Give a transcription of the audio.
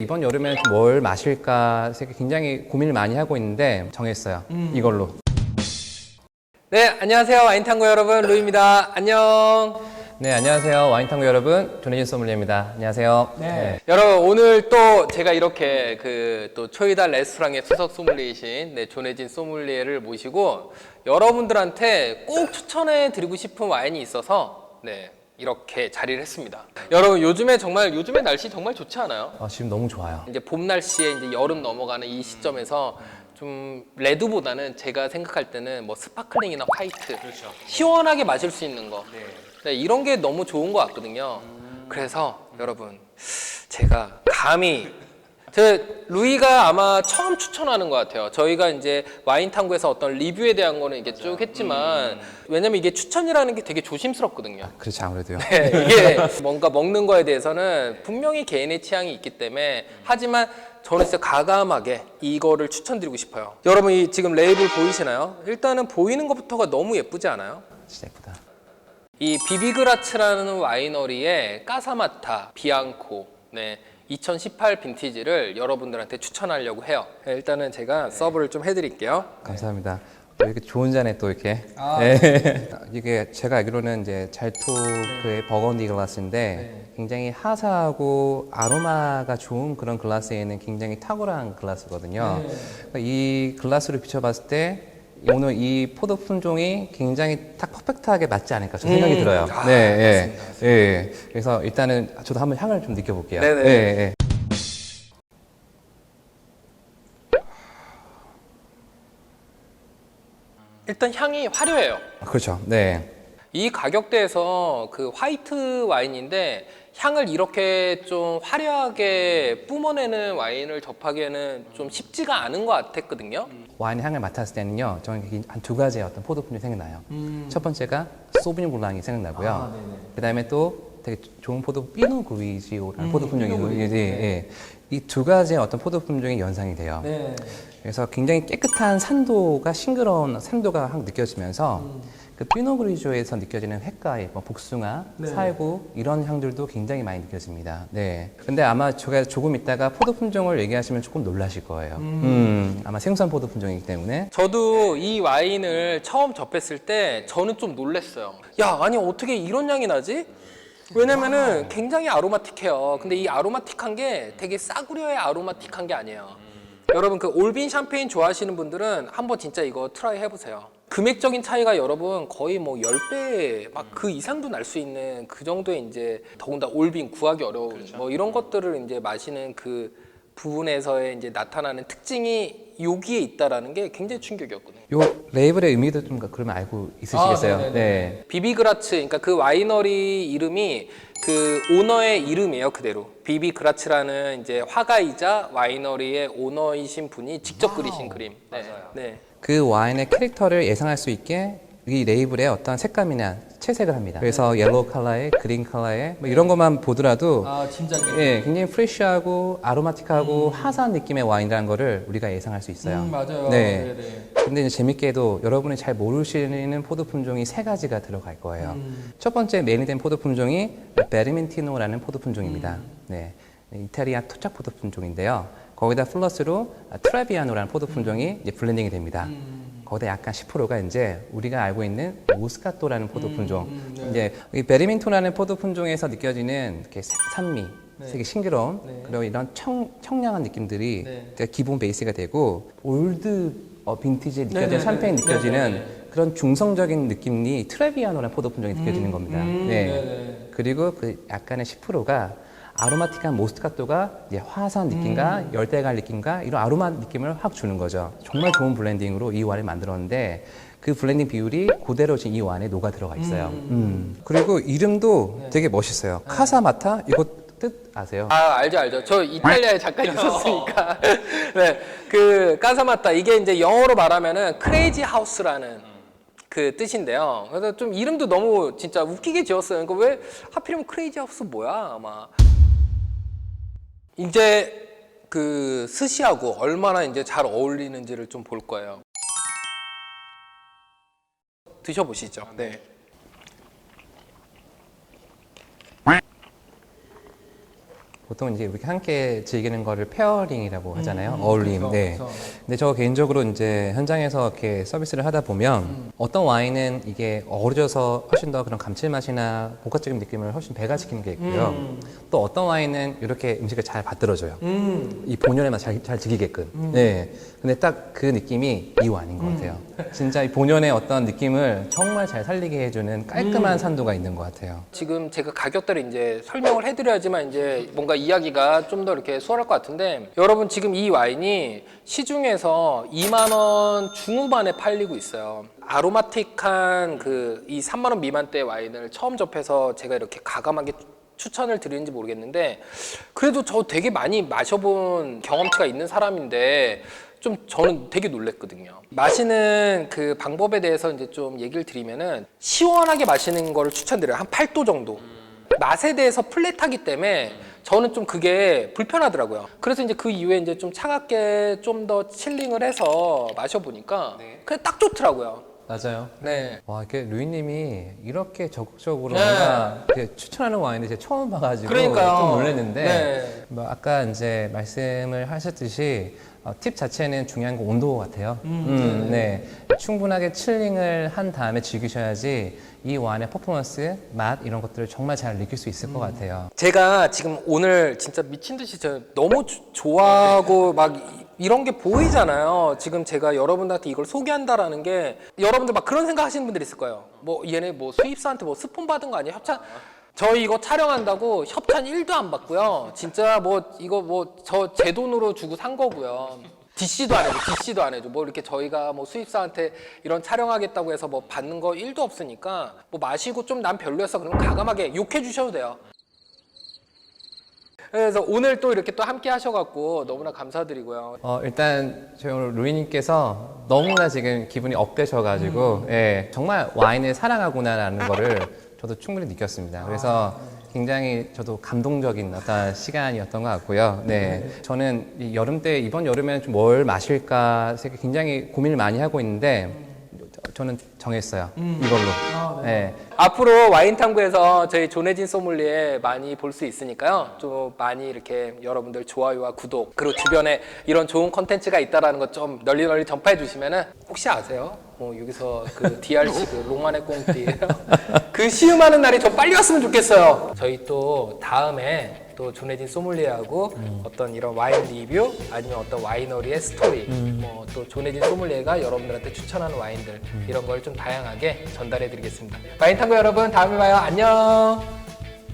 이번 여름에 뭘 마실까 생각- 굉장히 고민을 많이 하고 있는데 정했어요. 이걸로. 네, 안녕하세요. 와인탄고 여러분, 루입니다. 안녕. 네, 안녕하세요. 와인탕구 여러분. 조네진 소믈리에입니다. 안녕하세요. 네. 여러분, 오늘 또 제가 이렇게 그 또 초이달 레스토랑의 수석 소믈리에이신 네, 조네진 소믈리에를 모시고 여러분들한테 꼭 추천해 드리고 싶은 와인이 있어서 네, 이렇게 자리를 했습니다. 여러분, 요즘에 정말 요즘에 날씨 정말 좋지 않아요? 어, 지금 너무 좋아요. 이제 봄 날씨에 이제 여름 넘어가는 이 시점에서 좀 레드보다는 제가 생각할 때는 뭐 스파클링이나 화이트 시원하게 마실 수 있는 거 네, 이런 게 너무 좋은 것 같거든요. 그래서 여러분 제가 감히 제 루이가 아마 처음 추천하는 것 같아요. 저희가 이제 와인 탐구에서 어떤 리뷰에 대한 거는 이게 쭉 했지만 왜냐면 이게 추천이라는 게 되게 조심스럽거든요. 그렇지, 아무래도요. 네, 이게 뭔가 먹는 거에 대해서는 분명히 개인의 취향이 있기 때문에 하지만 저는 진짜 가감하게 이거를 추천드리고 싶어요. 여러분 이 지금 레이블 보이시나요? 일단은 보이는 것부터가 너무 예쁘지 않아요? 진짜 예쁘다. 이 비비그라츠라는 와이너리의 까사마타 비앙코 네 2018 빈티지를 여러분들한테 추천하려고 해요. 네, 일단은 제가 서브를 좀 해드릴게요. 감사합니다. 또 이렇게 좋은 잔에 또 이렇게. 네. 이게 제가 알기로는 이제 잘토크의 버건디 글라스인데 굉장히 하사하고 아로마가 좋은 그런 글라스에는 굉장히 탁월한 글라스거든요. 그러니까 이 글라스를 비춰봤을 때 오늘 이 포도 품종이 굉장히 딱 퍼펙트하게 맞지 않을까 저 생각이 들어요. 네, 예, 예. 그래서 일단은 저도 한번 향을 좀 느껴볼게요. 네네. 예, 예. 일단 향이 화려해요. 그렇죠. 네. 이 가격대에서 그 화이트 와인인데 향을 이렇게 좀 화려하게 뿜어내는 와인을 접하기에는 좀 쉽지가 않은 것 같았거든요. 와인 향을 맡았을 때는요, 저는 한 두 가지의 어떤 포도 품종이 생각나요. 첫 번째가 소비뇽 블랑이 생각나고요. 그 다음에 또 되게 좋은 포도 피노 그리지오라는 포도 품종이 예, 예. 이두 가지의 어떤 포도 품종이 연상이 돼요. 그래서 굉장히 깨끗한 산도가 싱그러운 산도가 확 느껴지면서 그 피노 그리조에서 느껴지는 횟가의 뭐 복숭아, 살구 이런 향들도 굉장히 많이 느껴집니다. 네. 근데 아마 제가 조금 있다가 포도 품종을 얘기하시면 조금 놀라실 거예요. 음, 아마 생선 포도 품종이기 때문에 저도 이 와인을 처음 접했을 때 저는 좀 놀랐어요. 야, 아니 어떻게 이런 향이 나지? 왜냐면은 굉장히 아로마틱해요. 근데 이 아로마틱한 게 되게 싸구려의 아로마틱한 게 아니에요. 여러분 그 올빈 샴페인 좋아하시는 분들은 한번 진짜 이거 트라이 해보세요. 금액적인 차이가 여러분 거의 뭐 10배 막 그 이상도 날 수 있는 그 정도의 이제 더군다나 올빈 구하기 어려운 뭐 이런 것들을 이제 마시는 그 부분에서의 이제 나타나는 특징이 여기에 있다라는 게 굉장히 충격이었거든요. 요 레이블의 의미도 좀 그러면 알고 있으시겠어요? 아, 네네네. 네. 비비그라츠, 그러니까 그 와이너리 이름이 그 오너의 이름이에요 그대로. 비비그라츠라는 이제 화가이자 와이너리의 오너이신 분이 직접 그리신 그림. 네. 네. 그 와인의 캐릭터를 예상할 수 있게 이 레이블에 어떤 색감이나 채색을 합니다. 그래서 옐로우 컬러에 그린 컬러에 뭐 이런 것만 보더라도 아 진작에. 예, 굉장히 프레쉬하고 아로마틱하고 화사한 느낌의 와인이라는 거를 우리가 예상할 수 있어요. 음, 맞아요. 네. 네네. 근데 이제 재밌게도 여러분이 잘 모르시는 포도 품종이 세 가지가 들어갈 거예요. 음. 첫 번째 메인이 된 포도 품종이 베르멘티노라는 포도 품종입니다. 음. 네. 이탈리아 토착 포도 품종인데요. 거기다 플러스로 트라비아노라는 포도 품종이 이제 블렌딩이 됩니다. 음. 거기다 약간 10%가 이제 우리가 알고 있는 모스카토라는 음, 포도 품종. 이제 이 베르멘토라는 포도 품종에서 느껴지는 이렇게 사- 산미, 되게 싱그러움, 그리고 이런 청, 청량한 느낌들이 네. 기본 베이스가 되고 올드 어, 빈티지에 느껴지는 네네네. 샴페인 느껴지는 네네네. 그런 중성적인 느낌이 트레비아노라는 포도 품종이 느껴지는 겁니다. 네. 네 네. 그리고 그 약간의 10%가 아로마틱한 모스카토가 이제 화사한 느낌과 음. 열대갈 느낌과 이런 아로마 느낌을 확 주는 거죠. 정말 좋은 블렌딩으로 이 와인을 만들었는데 그 블렌딩 비율이 그대로 지금 이 와인에 녹아 들어가 있어요. 음. 그리고 이름도 되게 멋있어요. 카사마타 이거 뜻 아세요? 아 알죠 알죠. 저 이탈리아에 잠깐 있었으니까. 네. 그 까사마타 이게 이제 영어로 말하면은 크레이지 하우스라는 그 뜻인데요. 그래서 좀 이름도 너무 진짜 웃기게 지었어요. 그러니까 왜 하필이면 크레이지 하우스 뭐야 아마. 이제 그 스시하고 얼마나 이제 잘 어울리는지를 좀 볼 거예요. 드셔보시죠. 네. 보통 이제 이렇게 함께 즐기는 거를 페어링이라고 하잖아요. 음, 어울림. 그쵸, 네. 그쵸. 근데 저 개인적으로 이제 현장에서 이렇게 서비스를 하다 보면 음. 어떤 와인은 이게 어우러져서 훨씬 더 그런 감칠맛이나 복합적인 느낌을 훨씬 배가 시키는 게 있고요. 음. 또 어떤 와인은 이렇게 음식을 잘 받들어줘요. 음. 이 본연의 맛 잘, 잘 즐기게끔. 네. 근데 딱 그 느낌이 이 와인인 것 같아요. 진짜 이 본연의 어떤 느낌을 정말 잘 살리게 해주는 깔끔한 음. 산도가 있는 것 같아요. 지금 제가 가격대를 이제 설명을 해드려야지만 이제 뭔가 이야기가 좀 더 이렇게 수월할 것 같은데 여러분 지금 이 와인이 시중에서 2만 원 중후반에 팔리고 있어요. 아로마틱한 그 이 3만 원 미만대 와인을 처음 접해서 제가 이렇게 가감하게 추천을 드리는지 모르겠는데 그래도 저 되게 많이 마셔본 경험치가 있는 사람인데 좀 저는 되게 놀랬거든요. 마시는 그 방법에 대해서 이제 좀 얘기를 드리면은 시원하게 마시는 거를 추천드려요. 한 8도 정도. 맛에 대해서 플랫하기 때문에 저는 좀 그게 불편하더라고요. 그래서 이제 그 이후에 이제 좀 차갑게 좀 더 칠링을 해서 마셔보니까 그냥 딱 좋더라고요. 맞아요. 네. 와, 이렇게 루이님이 이렇게 적극적으로 네. 뭔가 이렇게 추천하는 와인을 제가 처음 봐가지고 그러니까요. 좀 놀랐는데, 네. 뭐 아까 이제 말씀을 하셨듯이 어, 팁 자체는 중요한 건 온도 같아요. 음, 네. 충분하게 칠링을 한 다음에 즐기셔야지 이 와인의 퍼포먼스, 맛 이런 것들을 정말 잘 느낄 수 있을 것 같아요. 제가 지금 오늘 진짜 미친 듯이 저 너무 주- 좋아하고 막 이- 이런 게 보이잖아요. 지금 제가 여러분들한테 이걸 소개한다라는 게 여러분들 막 그런 생각 하시는 분들 있을 거예요. 뭐 얘네 뭐 수입사한테 뭐 스폰 받은 거 아니에요? 협찬 저희 이거 촬영한다고 협찬 1도 안 받고요. 진짜 뭐 이거 뭐 저 제 돈으로 주고 산 거고요. DC도 안 해줘, DC도 안 해줘. 뭐 이렇게 저희가 뭐 수입사한테 이런 촬영하겠다고 해서 뭐 받는 거 1도 없으니까 뭐 마시고 좀 난 별로였어. 그러면 가감하게 욕해 주셔도 돼요. 그래서 오늘 또 이렇게 또 함께 하셔갖고 너무나 감사드리고요. 어, 일단 저희 오늘 루이님께서 너무나 지금 기분이 업되셔가지고 예, 정말 와인을 사랑하구나라는 거를 저도 충분히 느꼈습니다. 그래서 굉장히 저도 감동적인 어떤 시간이었던 것 같고요. 네, 저는 이 여름 때 이번 여름에는 좀 뭘 마실까 굉장히 고민을 많이 하고 있는데 저는 정했어요. 이걸로. 네. 앞으로 와인 탐구에서 저희 조네진 소믈리에 많이 볼 수 있으니까요. 좀 많이 이렇게 여러분들 좋아요와 구독 그리고 주변에 이런 좋은 컨텐츠가 있다라는 것 좀 널리 널리 전파해 주시면은 혹시 아세요? 뭐 여기서 그 DRC 그 로마네 꽁띠 그 시음하는 날이 좀 빨리 왔으면 좋겠어요. 저희 또 다음에 또 조네진 소믈리에하고 어떤 이런 와인 리뷰 아니면 어떤 와이너리의 스토리 뭐 또 조네진 소믈리에가 여러분들한테 추천하는 와인들 이런 걸 좀 다양하게 전달해 드리겠습니다. 와인 탐구 여러분 다음에 봐요. 안녕.